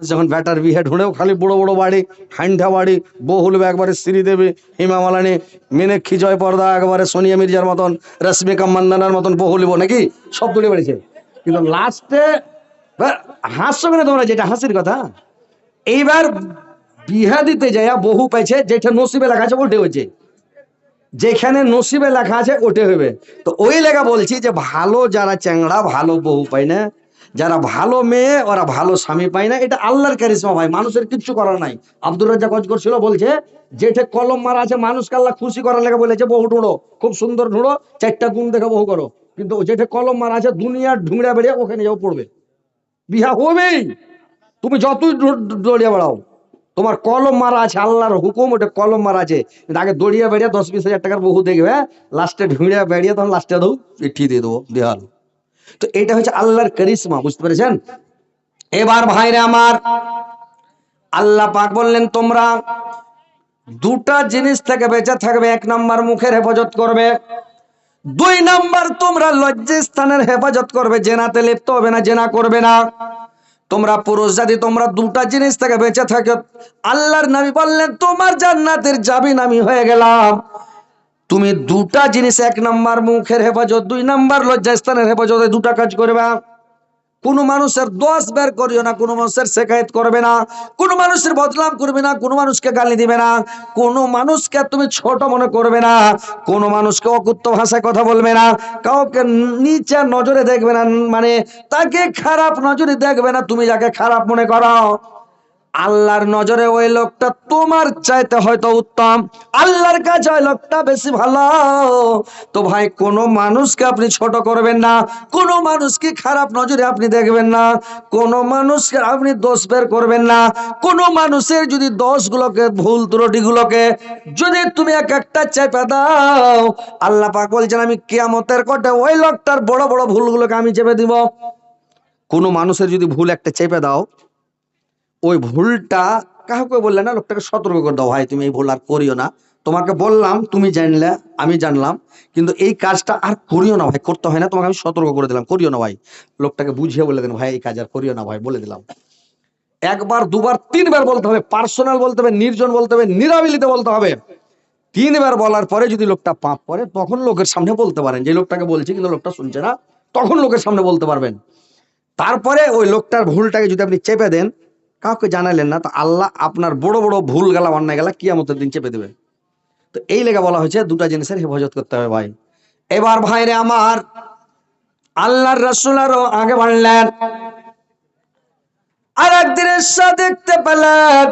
যখন ব্যাটার বিহে ঢুঁড়েও খালি বড় বড় বাড়ি ঠান্ডা বাড়ি বহুল একবারে শ্রীদেবী হিমা মালানি মিনাক্ষী জয় পর্দা, একবারে সোনিয়া মির্জার মতন, রশ্মিকা মান্দানার মতন বহুলিব নাকি? সব তুলে বেড়েছে। কিন্তু লাস্টে হাসছো কেন তোমরা যেটা, হাসির কথা, এইবার বিহা দিতে যাইয়া বহু পাইছে, যেটা নসিবে লেখা আছে, ওটে হয়েছে যেখানে নসিবে লেখা আছে, ওটে হবে তো ওই লেখা বলছি যে, ভালো যারা চ্যাংড়া, ভালো বহু পায় না যারা ভালো মেয়ে, ওরা ভালো স্বামী পায় না। এটা আল্লাহর ক্যারিসমা ভাই, মানুষের কিচ্ছু করার নাই। আব্দুর রাজ্জাক অজগর ছিল, বলছে যেটা কলম মারা আছে, মানুষকে আল্লাহ খুশি করার লেগে বলেছে বহু ঢুঁড়ো, খুব সুন্দর ঢুঁড়ো, চারটা গুণ দেখে বহু করো। কিন্তু যেটা কলম মারা আছে, দুনিয়ার ঢুংড়া বেরিয়ে ওখানে যাও পড়বে। বিহা হবেই তুমি যতই দৌড়িয়ে বেড়াও, তোমার কলম মারা আছে, আল্লাহর হুকুম ওটা কলম মারা আছে। আগে দৌড়িয়ে বেরিয়ে দশ বিশ হাজার টাকার বহু দেখবে লাস্টে ঢুঁড়িয়া বেরিয়ে তখন লাস্টে দৌ চিঠি দিয়ে দেবো দেওয়াল তো এটা হচ্ছে আল্লাহর করিসমা বুঝতে পেরেছেন? এবার ভাইরে আমার, আল্লাহ পাক বললেন, তোমরা দুটা জিনিস থেকে বেঁচে থাকবে, এক নাম্বার মুখের হেফাজত করবে, দুই নাম্বার তোমরা লজ্জাস্থানের হেফাজত করবে, জেনাতে লিপ্ত হবে না, জেনা করবে না। তোমরা পুরুষ জাতি, তোমরা দুটা জিনিস থেকে বেঁচে থাকো। আল্লাহর নবী বললেন, তোমার জান্নাতের জাবিন আমি হয়ে গেলাম। তুমি দুটা জিনিস এক নাম্বার মুখের হেফাজত, দুই নাম্বার লজ্জাস্থানের হেফাজতে দুটা কাজ করবে। কোনো মানুষের দোষ বের করিও না, কোনো মানুষের শেখায়ত করবে না, কোনো মানুষের বদনাম করবে না, কোনো মানুষকে গালি দিবে না, কোনো মানুষকে তুমি ছোট মনে করবে না, কোনো মানুষকে অকুত্ত ভাষায় কথা বলবে না, কাউকে নিচে নজরে দেখবে না মানে তাকে খারাপ নজরে দেখবে না, তুমি যাকে খারাপ মনে করো। আল্লাহর নজরে ওই লোকটা তোমার চাইতে হয়তো উত্তম। আল্লাহর কাছে ওই লোকটা বেশি ভালো। তো ভাই, কোনো মানুষকে আপনি ছোট করবেন না। কোনো মানুষকে খারাপ নজরে আপনি দেখবেন না। কোনো মানুষকে আপনি দোষ বের করবেন না। কোনো মানুষের যদি দোষগুলোকে, ভুল ত্রুটিগুলোকে যদি তুমি এক একটা চেপে দাও, আল্লাহ পাক বলছেন, আমি কিয়ামতের কোটে ওই লোকটার বড় বড় ভুলগুলোকে আমি চেপে দিব। কোনো মানুষের যদি ভুল একটা চেপে দাও ওই ভুলটা কাউকে বললে না, লোকটাকে সতর্ক করে দাও, ভাই, তুমি এই ভুল আর করিও না। তোমাকে বললাম, তুমি জানলে, আমি জানলাম, কিন্তু এই কাজটা আর করিও না, ভাই, করতে হয় না, তোমাকে আমি সতর্ক করে দিলাম, করিও না, ভাই। লোকটাকে বুঝিয়ে বলে দেন ভাই, এই কাজ আর করিও না, ভাই, বলে দিলাম। একবার, দুবার, তিনবার বলতে হবে, পার্সোনাল বলতে হবে, নির্জন বলতে হবে, নিরাবিলিতে বলতে হবে। তিনবার বলার পরে যদি লোকটা পাপ করে, তখন লোকের সামনে বলতে পারেন। যে লোকটাকে বলছি, কিন্তু লোকটা শুনছে না, তখন লোকের সামনে বলতে পারবেন। তারপরে ওই লোকটার ভুলটাকে যদি আপনি চেপে দেন কাউকে জানালেন না, তো আল্লাহ আপনার বড় বড় ভুল গেলা অন্যায় গেলা কিয়ামতের দিন চেপে দেবে। তো এই লেগে বলা হয়েছে, দুটা জিনিসের হেফাজত করতে হবে ভাই। এবার ভাইরে আমার, আল্লাহর রসুল আরও আগে বাড়লেন। আর একদিনের দেখতে পেলেন,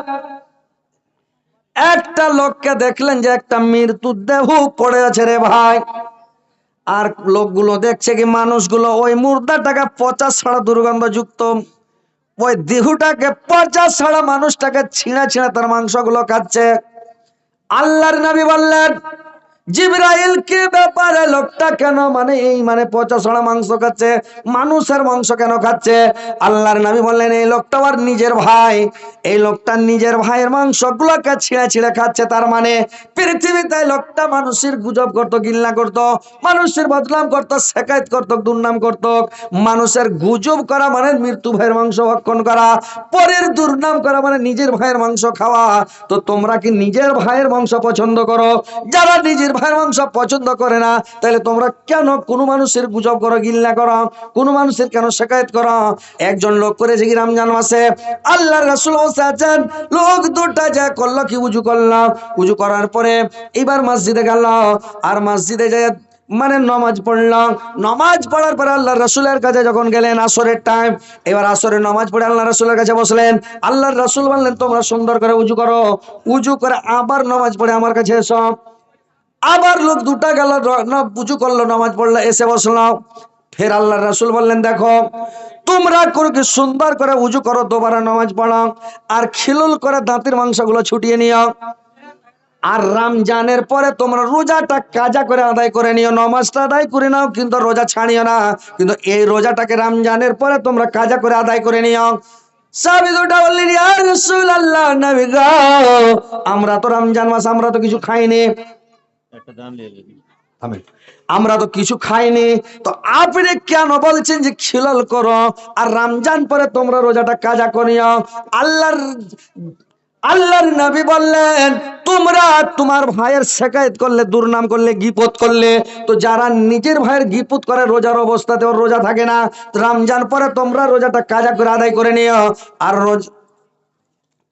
একটা লোককে দেখলেন যে একটা মৃত্যু দেহ পড়ে আছে রে ভাই। আর লোকগুলো দেখছে কি, মানুষগুলো ওই মুর্দাটাকে পচা ছাড়া দুর্গন্ধযুক্ত। ওই দেহুটাকে পচা ছাড়া মানুষটাকে ছিঁড়া ছিঁড়া তার মাংসগুলো খাচ্ছে। আল্লাহর নবী বললেন জিব্রাইল, কি ব্যাপারে লোকটা কেন মানে এই মানে পচা ছড়া মাংস খাচ্ছে? মানুষের মাংস কেন খাচ্ছে? আল্লাহর নবী বললেন, এই লোকটা আর নিজের ভাই। এই লোকটা নিজের ভাইয়ের মাংসগুলোকে ছিঁড়ে ছিঁড়ে খাচ্ছে। তার মানে পৃথিবীতে লোকটা মানুষের গুজব করত গিল্লা করত, মানুষের বদনাম করত, শেখায়ত করত, দুর্নাম করত। মানুষের গুজব করা মানে মৃত্যু ভাইয়ের মাংস ভক্ষণ করা। পরের দুর্নাম করা মানে নিজের ভাইয়ের মাংস খাওয়া। তো তোমরা কি নিজের ভাইয়ের মাংস পছন্দ করো? যারা নিজের ভাইয়ের মাংস পছন্দ করে না, তাহলে তোমরা কেন কোনো মানুষের গুজব করো, গিল্লা করো? কোনো মানুষের কেন শেখায়ত করো? একজন লোক করেছে কি রমজান মাসে? আল্লাহ রাসুল আছেন, লোক দুটা যা করল কি উজু করল? উজু করার পরে এবার মসজিদে গেল, আর মসজিদে যায় মানে নমাজ পড়লাম নমাজ পড়ার পরে আল্লাহ রসুলের কাছে যখন গেলেন আসরের টাইম এবার আসরের নমাজ পড়ে আল্লাহ রসুলের কাছে বসলেন। আল্লাহর রসুল বললেন, তোমরা সুন্দর করে উজু করো। উজু করে আবার নমাজ পড়ে আমার কাছে এসো। আবার লোক দুটা গেল না উজু করল, নামাজ পড়ল, এসে বসল। ফের আল্লাহ রসুল বললেন, দেখো, তোমরা করে সুন্দর করে উজু করো, দুবারা নামাজ পড়ো, আর খিলুল করে দাঁতের মাংসগুলো ছুটিয়ে নিও। আর রমজানের পরে তোমরা রোজাটা কাজা করে আদায় করে নিও, নমাজটা আদায় করে নাও, কিন্তু রোজা ছাড়িও না। কিন্তু এই রোজাটাকে রমজানের পরে তোমরা কাজা করে আদায় করে নিও। আমরা তো রমজান মাস, আমরা তো কিছু খাইনি। আমরা তো কিছু খাইনি, তো আপনি কেন বলছেন যে খিলাল করো? আর রমজান পরে তোমরা রোজাটা কাজা করিও। আল্লাহর আল্লাহর নবী বললেন, তোমরা তোমার ভাইয়ের শেকায়ত করলে, দুর্নাম করলে, গিপত করলে, তো যারা নিজের ভাইয়ের গিপত করে, রোজার অবস্থাতে ওর রোজা থাকে না রমজান পরে তোমরা রোজাটা কাজা করে আদায় করে নিও। আর রোজ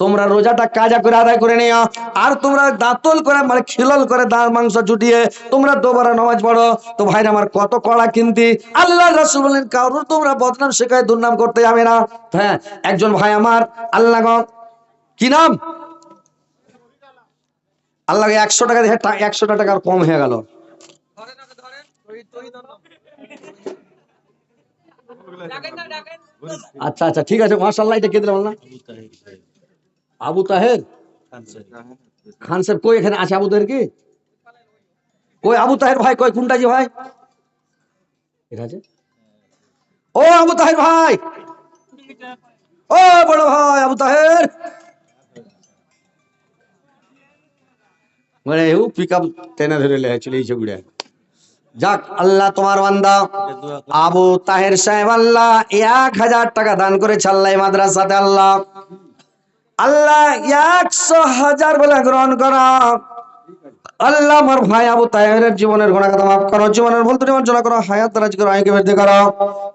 তোমরা রোজাটা কাজা করে আদায় করে নিও। আর তোমরা দাঁতল করে মানে খিলল করে দাঁত মাংস জুটিয়ে তোমরা দোবারা নামাজ পড়ো। তো ভাইরা আমার কত কড়া কিনতি। আল্লাহ রাসূল বলেন, কারোর তোমরা বদনাম শেখায় দুর্নাম করতে যাবে না? হ্যাঁ একজন ভাই আমার, আল্লাহ কি নাম? আল্লাহ একশো টাকা দিয়ে একশো টাকা কম হয়ে গেল। আচ্ছা আচ্ছা ঠিক আছে মার্শাল্লাহ এটা কে দিলাম না? আবু তাহের? খান সাহেব, কই এখানে আছে আবু তাহের কি? কই আবু তাহের ভাই, কই কোনটা জি ভাই? ও আবু তাহের ভাই! ও বড় ভাই আবু তাহের! মানে ও পিক আপ টেনে ধরে লে চলে এই গুড়ে যাক, আল্লাহ তোমার বান্দা। আবু তাহের সাহেব আল্লাহ, এক হাজার টাকা দান করে চাল্লাই মাদ্রাসাতে আল্লাহ। আল্লাহ একশো হাজার বলে গ্রহণ করা। আল্লাহ আমার ভাই আবু তাহেরের জীবনের গোনা কথা মাফ করো জীবনের ভুল ত্রুটি মার্জনা করো হায়াত রাজ করো আইকে বৃদ্ধি করো।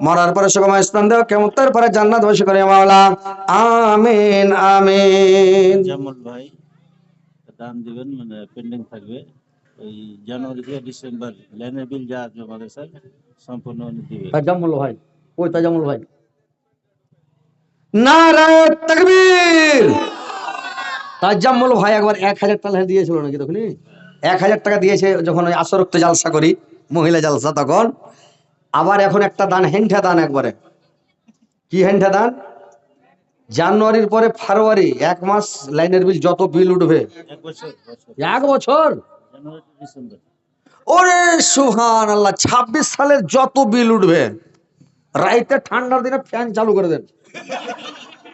মরার পরে সুগম স্থান দেও কেমতের পরে জান্নাত বসে করে মাওলা। আমিন আমিন। জামাল ভাই দান দিবেন মানে পেন্ডিং থাকবে। ওই জানুয়ারি থেকে ডিসেম্বর লাইনের বিল যা জমা দিয়েছে সম্পূর্ণ উনি দিবে তাজামুল ভাই ওই তাজামুল ভাই। নারায় তাকবীর। তাজামুল ভাই একবার এক হাজার টাকা দিয়েছিল নাকি তখনই এক হাজার টাকা দিয়েছে যখন ওই আসরক্ত জালসা করি মহিলা জালসা তখন। আবার এখন একটা দান হেন্ঠা দান একবারে। কি হেন্ঠা দান? জানুয়ারির পরে ফেব্রুয়ারি এক মাস লাইনের বিল যত বিল উঠবে। এক বছর ওরে সুহান আল্লাহ ছাব্বিশ সালের যত বিল উঠবে রাইতে ঠান্ডার দিনে ফ্যান চালু করে দেন।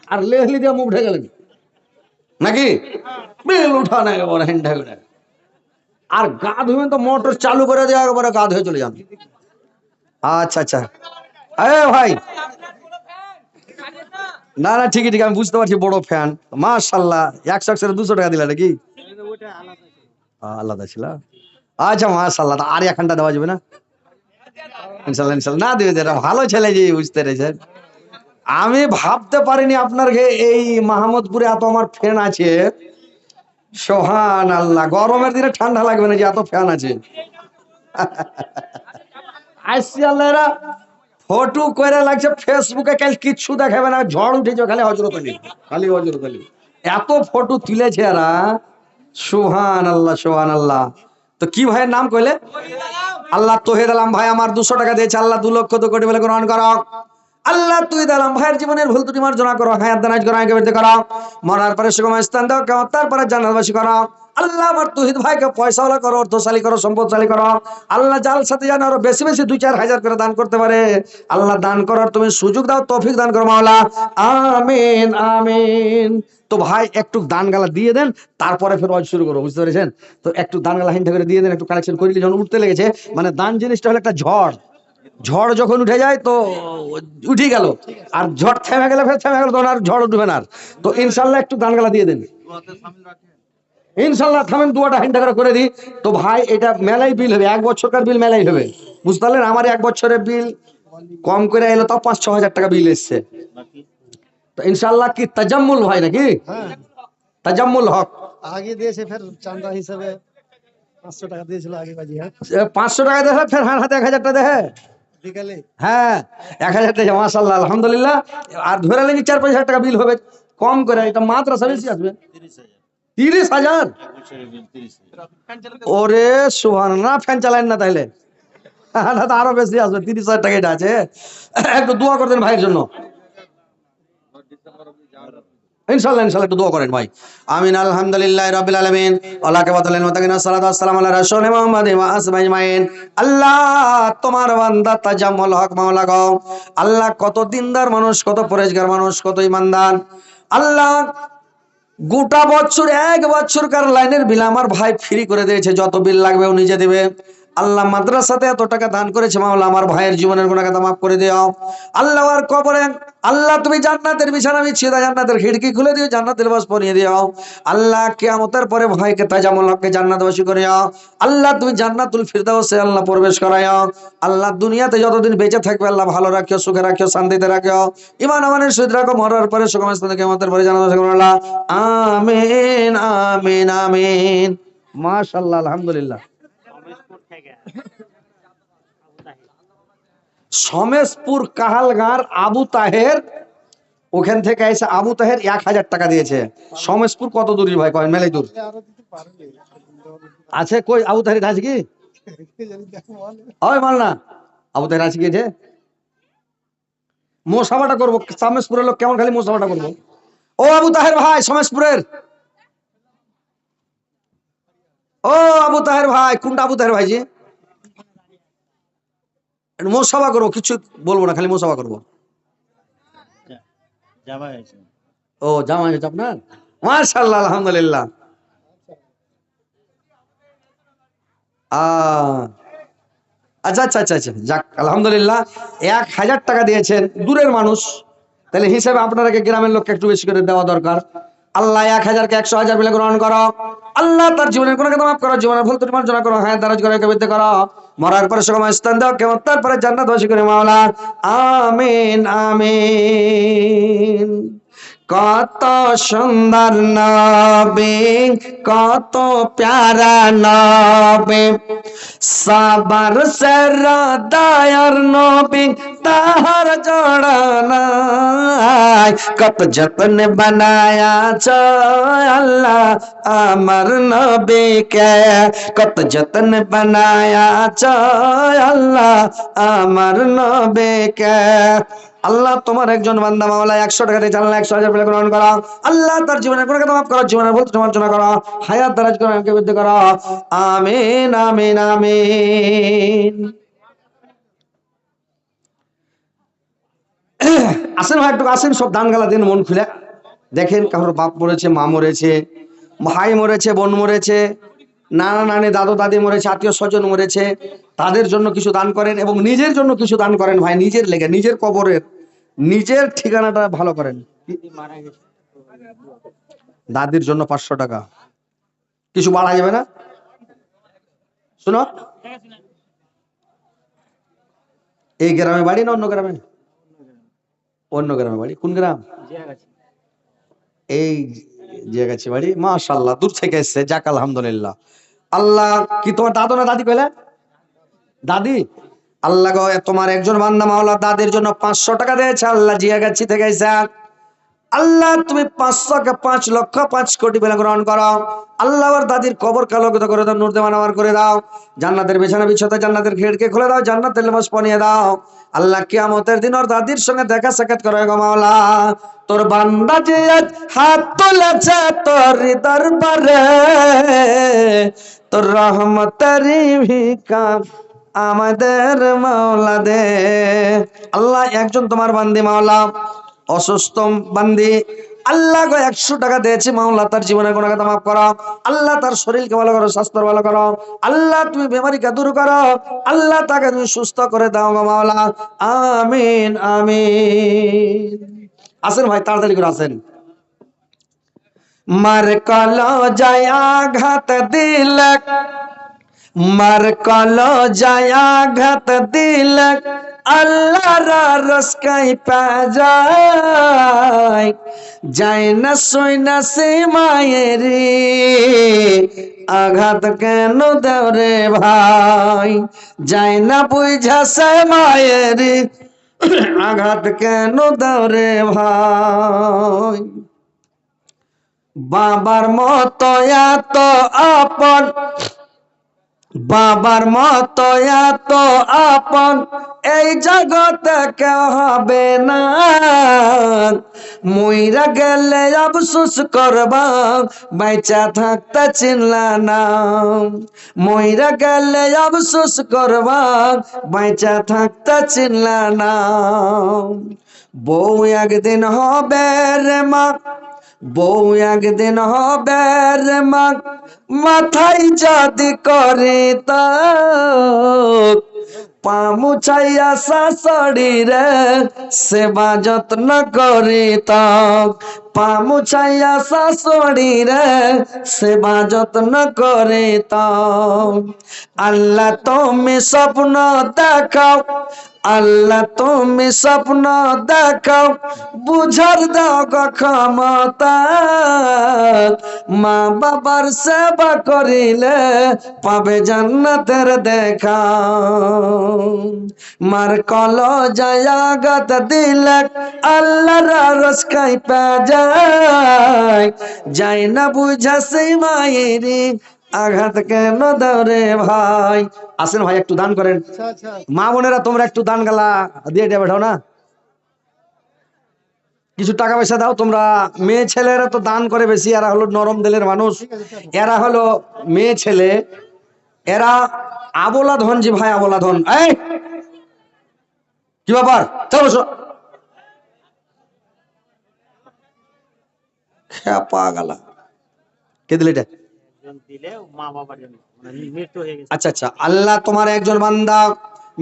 আর লেহলি দিয়ে মুখ ঢেকে গেলেন নাকি বিল উঠান একেবারে হ্যান্ডা করে আর গা ধুবেন তো মোটর চালু করে দেওয়া একেবারে গা ধুয়ে চলে যান আচ্ছা আচ্ছা এ ভাই না না ঠিকই ঠিক আমি বুঝতে পারছি বড় ফ্যান মাশাল্লাহ একশো একশো দুশো টাকা দিলা নাকি আহ, আলাদা ছিল আচ্ছা মাশাল্লাহ তা আর এখানটা দেওয়া যাবে না ইনশাল্লাহ ইনশাল্লাহ না দেবে দেবে ভালো ছেলে যে বুঝতে পেরেছেন আমি ভাবতে পারিনি আপনার এই মাহমুদপুরে এত আমার ফ্যান আছে। সোহান আল্লাহ গরমের দিনে ঠান্ডা লাগবে না যে এত ফ্যান আছে। ফটো করে লাগছে ফেসবুকে কাল কিচ্ছু দেখাবে না, ঝড় উঠেছে খালি হজরত আলী, খালি হজরত আলী। এত ফটো তুলেছে এরা সোহান আল্লাহ সোহান আল্লাহ তো কি ভাইয়ের নাম কইলে? আল্লাহ তোহে দিলাম ভাই আমার দুশো টাকা দিয়েছে, আল্লাহ দু লক্ষ তো কোটি বলে গ্রহণ করো আল্লাহ তুই দিলাম, ভাইয়ের জীবনের ভুল ত্রুটি মার্জনা করো, হায়াত দানাজ করো আগে বেরতে করো। মরার পরে সুগম স্থান দাও, কেমন তারপরে জান্নাতবাসী করো। আল্লাহ আমার তুহিদ ভাইকে পয়সাওয়ালা করো, অর্থশালী করো, সম্পদশালী করো। আল্লাহ জাল সাথে যেন আরও বেশি বেশি দুই চার হাজার করে দান করতে পারে। আল্লাহ দান করার তুমি সুযোগ দাও, তৌফিক দান করো মাওলা। আমিন আমিন। তো ভাই, একটু দান গালা দিয়ে দেন, তারপরে ফের ওয়াজ শুরু করো বুঝতে পেরেছেন? তো একটু দান গালা হিন্দ করে দিয়ে দেন, একটু কালেকশন করিলে, যখন উঠতে লেগেছে মানে দান জিনিসটা হলো একটা ঝড়। ঝড় যখন উঠে যায় তো উঠে গেল। আর ঝড় থেমে গেলে ফের থেমে গেল তখন আর ঝড় উঠবে না। তো ইনশাল্লাহ একটু দান গালা দিয়ে দেন। ইনশাল্লাহ থামেন দুয়াটা হিন্দ করে করে দিই। তো ভাই এটা মেলাই বিল হবে এক বছরকার বিল মেলাই হবে। বুঝতে পারলেন? আমার এক বছরের বিল কম করে এলো তাও পাঁচ ছ হাজার টাকা বিল এসছে। তো ইনশাল্লাহ কি তাজাম্মুল ভাই নাকি? হ্যাঁ। তাজাম্মুল হক। আগে দিয়েছে ফের চান্দা হিসেবে পাঁচশো টাকা দিয়েছিল আগে বাজি হ্যাঁ। পাঁচশো টাকা দেখে ফের হাতে এক হাজার টাকা দেখে হ্যাঁ এক হাজার টাকা মাসাল্লাহ আলহামদুলিল্লাহ। আর ধরে লেগে চার পাঁচ হাজার টাকা বিল হবে, কম করে, এটা মাত্র বেশি আসবে। তিরিশ হাজার? ওরে সুহান, না, ফ্যান চালান না তাইলে। আরও বেশি আসবে, তিরিশ হাজার টাকা এটা আছে। একটু দোয়া করতেন ভাইয়ের জন্য। ইনশাআল্লাহ একটু দোয়া করেন ভাই। আমিন, আলহামদুলিল্লাহ রাব্বিল আলামিন। সালাতু ওয়াসসালামু আলা মুহাম্মাদ ওয়া আল্লাহ, তোমার বান্দা তাজাম্মুল হক মাওলা গো। আল্লাহ, কত দিনদার মানুষ, কত পরেশগার মানুষ, কত ইমানদার আল্লাহ, গোটা বছর, এক বছরকার লাইনের বিল আমার ভাই ফ্রি করে দিয়েছে। যত বিল লাগবে ও নিজে দিবে। আল্লাহ মাদ্রাসাতে এত টাকা দান করেছে, মাওলা, আমার ভাইয়ের জীবনের গুণাগাতা মাফ করে দিও। আল্লাহ আর কবরে, আল্লাহ, তুমি জান্নাতের বিছানা বিছিয়ে দাও জান্নাতের খিড়কি খুলে দিও, জান্নাতের বাস পরিয়ে দিও। আল্লাহ কিয়ামতের পরে ভাইকে তাজামুল হককে জান্নাতবাসী করে আল্লাহ, তুমি জান্নাতুল ফিরদাউসে আল্লাহ প্রবেশ করাইও। আল্লাহ, দুনিয়াতে যতদিন বেঁচে থাকবে, আল্লাহ ভালো রাখিও, সুখে রাখিও, শান্তিতে রাখিও। ইমান আমানের সুদ রাখো, মরার পরে সুখম স্থানে কিয়ামতের পরে জান্নাত আল্লাহ, আমিন আমিন আমিন। মাশাআল্লাহ, আলহামদুলিল্লাহ। সমেশপুর কাহালগাঁর আবু তাহের, ওখান থেকে এসে আবু তাহের এক হাজার টাকা দিয়েছে। সমেশপুর কত দূর ভাই? কয়েন মেলাই দূর? আছে কই? আবু তাহের আছে কি? দেখো মাল আবু তাহের আছে কি যে মোসাবাটা করব। সমেশপুরের লোক কেমন খালি মোসাবাটা করব? ও আবু তাহের ভাই সমেশপুরের ও আবু তাহের ভাই, কোনটা আবু তাহের ভাই জি মোসাবা করব কিছু বলব না খালি মোসাবা করব। ও জামা হয়েছে আপনার? মার্শাল্লাহ আলহামদুলিল্লাহ। আহ, আচ্ছা আচ্ছা আচ্ছা আচ্ছা যাক আলহামদুলিল্লাহ। এক হাজার টাকা দিয়েছেন দূরের মানুষ। তাহলে হিসাবে আপনাকে গ্রামের লোককে একটু বেশি করে দেওয়া দরকার। আল্লাহ এক হাজারকে একশো হাজার মিলে গ্রহণ করো। আল্লাহ তার জীবনের কোনো মাফ করো, জীবনের ভুল ত্রুটি মার্জনা করো হ্যাঁ দারাজ করে কবিতে করো। মরার পরে সময় স্থান দাও, কেমন তারপরে জান্নাত বাসী করে মাওলা। আমিন আমিন। কত সুন্দর নবে, কত প্যারা নবে। সাবার দয়ার নবী, তাহার জড়া নাই কত যত্ন বানায়া আল্লাহ আমার নবীকে। কত যত্ন বানায়া আল্লাহ আমার নবীকে। আল্লাহ তোমার একজন বান্দা মাওলা একশো টাকা দিয়ে জানলা একশো হাজার পেলে গ্রহণ করা। আল্লাহ তার জীবনের কোনো কথা মাফ করো, জীবনের ভুল সমালোচনা করো। হায়াত দারাজ করো বৃদ্ধি করো। আমিন আমিন আমিন। আসেন ভাই, একটু আসেন, সব দান গালা দিন, মন খুলে। দেখেন, কারোর বাপ মরেছে, মা মরেছে, ভাই মরেছে, বোন মরেছে, নানা নানি, দাদু দাদি মরেছে, আত্মীয় স্বজন মরেছে। তাদের জন্য কিছু দান করেন এবং নিজের জন্য কিছু দান করেন ভাই, নিজের লেগে, নিজের কবরের। নিজের ঠিকানাটা ভালো করেন। দাদির জন্য পাঁচশো টাকা। কিছু বাড়া যাবে না? শুনো। এই গ্রামে বাড়ি না অন্য গ্রামে? অন্য গ্রামে বাড়ি। কোন গ্রাম? এই জায়গাছি বাড়ি। মাশাল্লাহ দূর থেকে এসছে। যাক, আলহামদুলিল্লাহ। আল্লাহ, কি তোমার দাদু না দাদি কইলে? দাদি? আল্লাহ তোমার একজন বান্দা মাওলা দাদির জন্য পাঁচশো টাকা দিয়েছে, আল্লাহ জিয়াগাছি থেকে এসে। আল্লাহ, তুমি পাঁচশোকে পাঁচ লক্ষ পাঁচ কোটি বেলা গ্রহণ করো। আল্লাহ দাদির কবর কালোকিত করে দাও, নূর দেওয়ান করে দাও। জান্নাতের বিছানা বিছতে জান্নাতের খিড়কে খুলে দাও, জান্নাতের লেবাস পনিয়ে দাও। আল্লাহ কিয়ামতের দিন ওর দাদির সঙ্গে দেখা সাক্ষাৎ করে গো মাওলা। তোর বান্দা যে হাত তুলেছে তোর দরবারে, তোর রহমতেরই ভিকা আমাদের মাওলা দে আল্লাহ একজন তোমার বান্দি মাওলা, অসুস্থ বান্দি। আল্লাহ গো একশো টাকা দিয়েছি মাওলা, তার জীবনের কোনো কথা মাফ করো। আল্লাহ তার শরীরকে ভালো করো, স্বাস্থ্য ভালো করো। আল্লাহ তুমি বেমারিকে দূর করো। আল্লাহ তাকে তুমি সুস্থ করে দাও গো মাওলা। আমিন আমিন। আসেন ভাই, তাড়াতাড়ি করে আসেন। মার কল যায় আঘাত দিলক মার কল যায় আঘাত দিলক আল্লাহ রসকাই পা যায় যায় না সই না সে মায়েরি আঘাত কেন দেওরে ভাই? যায় না বুঝা সে মায়েরি আঘাত কেন দাও ভাই? বাবার মতো এত আপন বাবার মতো এত আপন, এই জগতে কেউ হবে না। মইরা গেলে আফসোস করবা বাইচা থাকতে চিনলা না মইরা গেলে আফসোস করবা বাইচা থাকতে চিনলা না বউ একদিন হবে রে মা বউ একদিন হবে রে মা মাথায় যদি করে পামুছাইয়া শাশুড়ি রে, সেবা যত্ন করি তক। পামুছাইয়া শাশুড়ি রে, সেবা যত্ন করে তক। আল্লাহ তুমি স্বপ্ন দেখাও আল্লাহ তুমি স্বপ্ন দেখাও, বুঝার দাও ক্ষমতা। মা বাবার সেবা করিলে পাবে জান্নাতের দেখা। মার কল জায়াগত দিলে আল্লাহর রস খাই পা যায়। যাই না বুঝা সেই মায়েরি আঘাত কেন দরে ভাই? আসেন ভাই একটু দান করেন। আচ্ছা আচ্ছা। মা বোনেরা তোমরা একটু দান গালা দিয়ে দিয়ে বেঠাও না? কিছু টাকা পয়সা দাও তোমরা। মেয়ে ছেলেরা তো দান করে বেশি এরা হলো নরম দেলের মানুষ। এরা হলো মেয়ে ছেলে। এরা আবলা ধন জি ভাই আবলা ধন এই! কি ব্যাপার? চলো খেপা গালা। কে দিলে এটা? মানে আচ্ছা আচ্ছা আল্লাহ তোমার একজন বান্দা,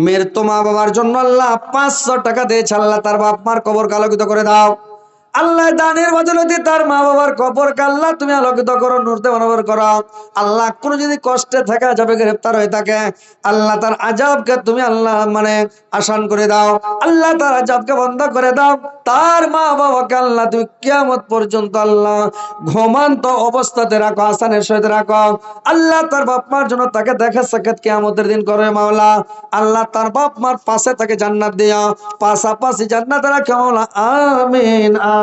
মেয়ের তো মা বাবার জন্য আল্লাহ পাঁচশো টাকা দিয়েছে, আল্লাহ তার বাপ মার কবর কালকিত করে দাও। আল্লাহ দানের বদলতে তার মা বাবার কবর আল্লাহ তুমি আলোকিত করো নূরতে মনোবর করো। আল্লাহ কোনো যদি কষ্টে থাকা, যাবে গ্রেফতার হয়ে থাকে, আল্লাহ তার আজাবকে তুমি আল্লাহ মানে আসান করে দাও। আল্লাহ তার আজাবকে বন্ধ করে দাও। তার মা বাবাকে আল্লাহ তুমি কিয়ামত পর্যন্ত আল্লাহ ঘুমান্ত অবস্থাতে রাখো, আসানের সহিত রাখো। আল্লাহ তার বাপ মার জন্য তাকে দেখা সাক্ষাৎ কিয়ামতের দিন করে মাওলা। আল্লাহ তার বাপ মার পাশে তাকে জান্নাত দিয়া পাশাপাশি জান্নাত রাখে মাওলা, আমিন আমিন।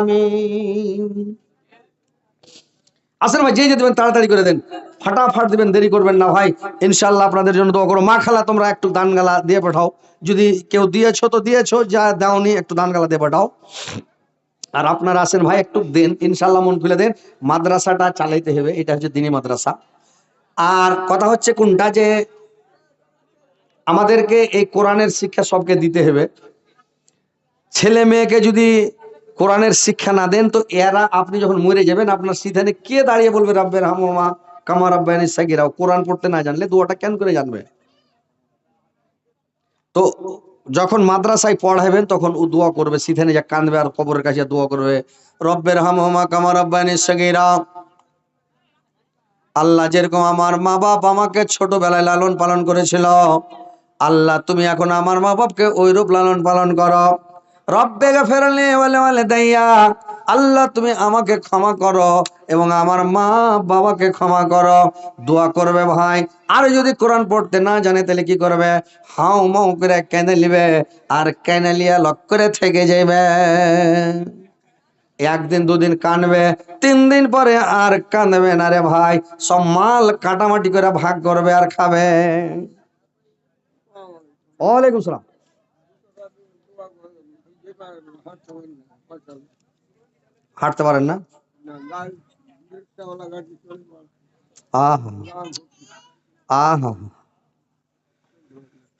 আসেন ভাই যে যে দেবেন, তাড়াতাড়ি করে দেন। ফাটাফাট দিবেন, দেরি করবেন না ভাই। ইনশাল্লাহ আপনাদের জন্য দোয়া করো মা খালা তোমরা একটু দান গালা দিয়ে পাঠাও। যদি কেউ দিয়েছ তো দিয়েছ, যা দাওনি, একটু দান গালা দিয়ে পাঠাও। আর আপনারা আসেন ভাই, একটু দেন। ইনশাল্লাহ মন খুলে দেন। মাদ্রাসাটা চালাইতে হবে, এটা হচ্ছে দিনী মাদ্রাসা। আর কথা হচ্ছে কোনটা যে আমাদেরকে এই কোরআনের শিক্ষা সবকে দিতে হবে। ছেলে মেয়েকে যদি কোরআনের শিক্ষা না দেন, তো এরা আপনি যখন মরে যাবেন, আপনার সিধানে কে দাঁড়িয়ে বলবে, রাব্বের হামা কামার আব্বানি সাকিরাও কোরআন পড়তে না জানলে দুয়াটা কেন করে জানবে? তো যখন মাদ্রাসায় পড়াবেন, তখন ও দোয়া করবে, সিধানে যা কাঁদবে আর কবরের কাছে দোয়া করবে, রব্বের হামা কামার আব্বানি সাকিরা আল্লাহ যেরকম আমার মা বাপ আমাকে ছোটবেলায় লালন পালন করেছিল, আল্লাহ তুমি এখন আমার মা বাপকে ওইরূপ লালন পালন করো। রব্বে ফেরালে বলে বলে দাইয়া আল্লাহ তুমি আমাকে ক্ষমা করো এবং আমার মা বাবাকে ক্ষমা করো। দোয়া করবে ভাই। আর যদি কোরআন পড়তে না জানে, তাহলে কি করবে? হাউ মাউ করে কেনে নিবে আর কেনে লিয়া লক করে থেকে যাইবে। একদিন দুদিন কানবে তিন দিন পরে আর কাঁদবে না রে ভাই। সব মাল কাটামাটি করে ভাগ করবে আর খাবে। ওয়ালাইকুম সালাম। হাঁটতে পারেন না?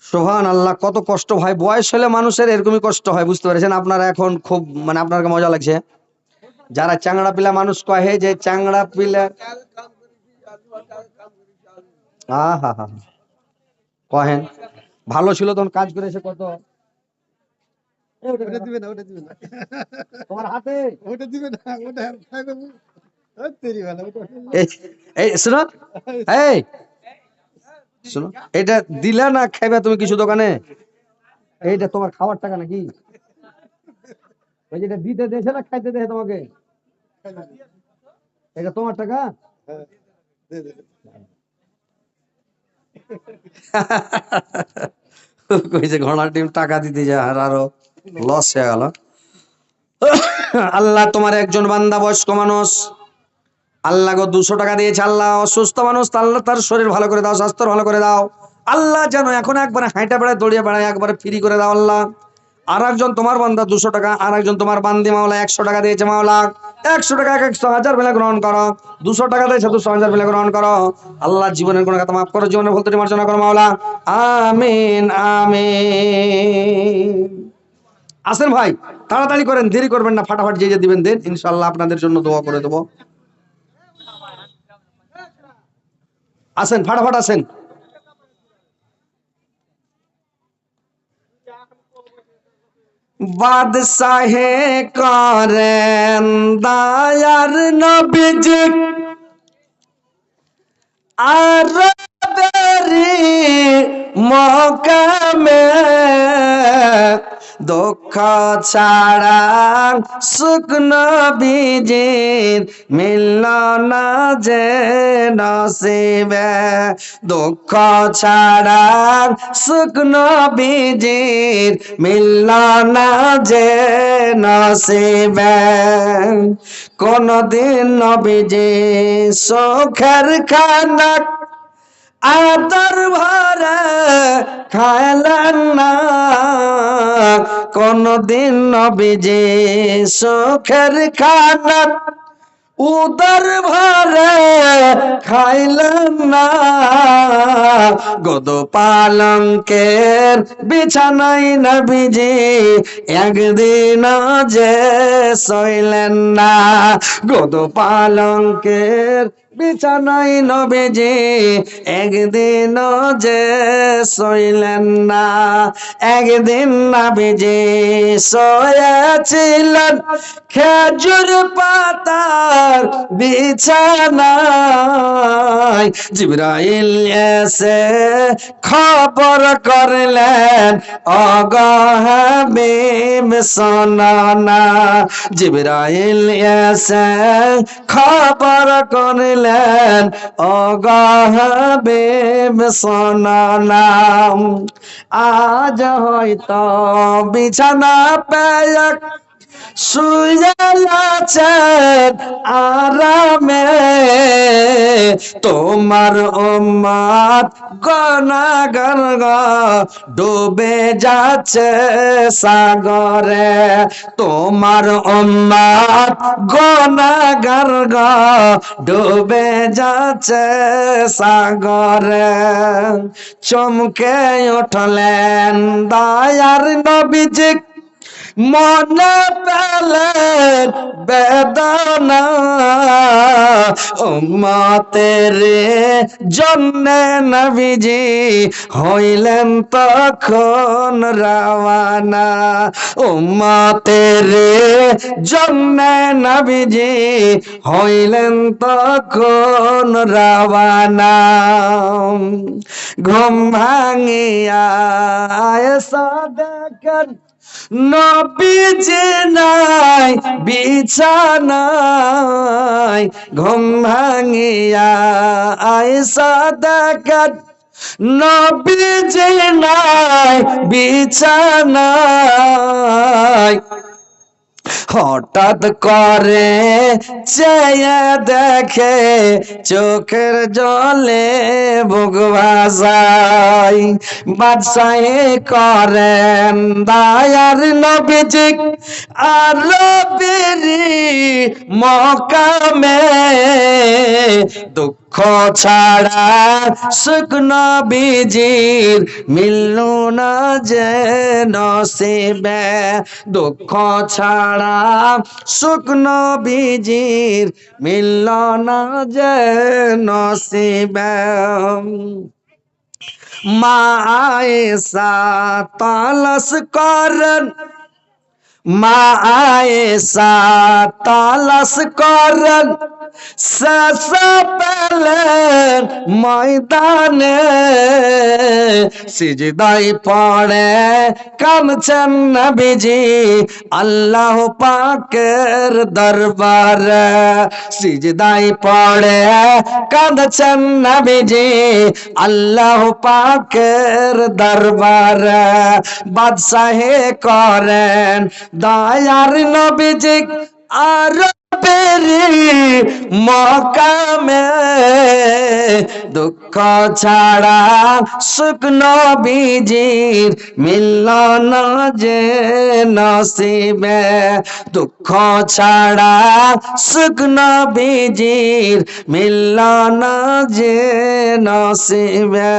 সোহান আল্লাহ, কত কষ্ট হয় বয়স হলে মানুষের এরকমই কষ্ট হয়, বুঝতে পেরেছেন? আপনারা এখন খুব মানে আপনার মজা লাগছে। যারা চাংড়া পিলা মানুষ কহে যে চাংড়া পিলা আহা হা হা কহেন। ভালো ছিল তখন কাজ করেছে কত ওটা ওটা দিবে না ওটা দিবে না। তোমার হাতে? ওটা দিবে না ওটা খাইবে ও তেরি ভালো ওটা এই এই শোনো। এটা দিলা না খাইবে তুমি কিছু দোকানে? এইটা তোমার খাওয়ার টাকা নাকি? ওই যেটা দিতে দেছে না খাইতে দেছে তোমাকে? এটা তোমার টাকা? হ্যাঁ, দে দে কইছে ঘোড়ার টিম টাকা দিতে যা আর আরও। লস হয়ে গেল। আল্লাহ তোমার একজন বান্দা, বয়স্ক মানুষ। আল্লাহ গো দুশো টাকা দিয়েছে, আল্লাহ অসুস্থ মানুষ আল্লাহ তার শরীর ভালো করে দাও, স্বাস্থ্য ভালো করে দাও। আল্লাহ যেন এখন একবারে হাঁটা বেড়ায়, দৌড়িয়ে বেড়ায় একবারে ফ্রি করে দাও আল্লাহ। আর একজন তোমার বান্দা দুশো টাকা আর একজন তোমার বান্দি মাওলা একশো টাকা দিয়েছে মাওলা। একশো টাকা এক একশো হাজার বেলা গ্রহণ করো। দুশো টাকা দিয়েছে, দুশো হাজার বেলা গ্রহণ করো। আল্লাহ জীবনের কোনো কথা মাফ করো, জীবনের ভুল ত্রুটি মার্জনা করো মাওলা। আমিন আমিন। আসেন ভাই, তাড়াতাড়ি করেন, দেরি করবেন না, ফাটাফাট যে যে দিবেন, দেন ইনশাল্লাহ আপনাদের জন্য দোয়া করে দেবো। আসেন, ফাটাফাট আসেন। বাদশাহে করেন দায়ার নবীজি, আর মকামে দুঃখ ছাড়া শুকনো বীজির মিলল না যে নসিবে। দুঃখ ছাড়া শুকনো বীজির মিলল না যে নসিবে। কোনদিন নবীজি সুখের খানা আদর ভরে খাইলেন না। কোনদিন নবীজি সুখের খানা উদর ভরে খাইলেন না। গদ পালঙ্কের বিছানাই নবীজি একদিন যে সইলেন না। গদ পালঙ্কের বিছানাই নবীজি একদিন যে সইলেন না, একদিন নবীজি সয়েছিলেন খেজুর পাতার বিছানায়। জিব্রাইল এসে খবর করলেন অগহাবিব সোনানা। জিব্রাইল এসে খবর করলেন অগহাবিব সোনানাম আজ হয়তো বিছানা পেয়ক শুয়েছেন আরামে। তোমার উম্মত গনাগর ডুবে যাচ্ছে সাগরে। তোমার উম্মত গনাগর ডুবে যাচ্ছে সাগরে। চমকে উঠলেন দায়ার নবীজি মনে পেলেন বেদনা, উম্মতের জন্যে নবীজি হইলেন তখন রাওয়ানা। উম্মতের জন্যে নবীজি হইলেন তখন রাওয়ানা। ঘুম ভাঙিয়া এসা নবীজি নাই বিছানায় ঘুম ভাঙিয়া আইসা দেখাত। নবীজি নাই বিছানায় হঠাৎ করে চেয়ে দেখে চোখের জলে বুক ভাসাই বাদশাহে করেন দায়ার নবীজি আর বেরি মকামে। দুঃখ ছাড়া শুকনো বীজির মিলু না যে নসিবে। দুঃখ ছাড়া শুকনো বীজির মিলল না যে নসিবে। মা আয়েশা তালাশ করেন মা আয়েশা তালাশ করেন, শেষ পেলেন ময়দানে। সিজদাই পড়ে কামছেন নবীজি, আল্লাহ পাকের দরবারে। সিজদাই পড়ে কাঁদছেন নবীজি, আল্লাহ পাকের দরবারে। বাদশাহে করেন দয়ার নবীজি, আর বেরি মকামে দুঃখ ছাড়া শুকনো বীজির মিলল না যে নসিবে দুঃখ ছাড়া শুকনো বীজির মিলল না যে নসিবে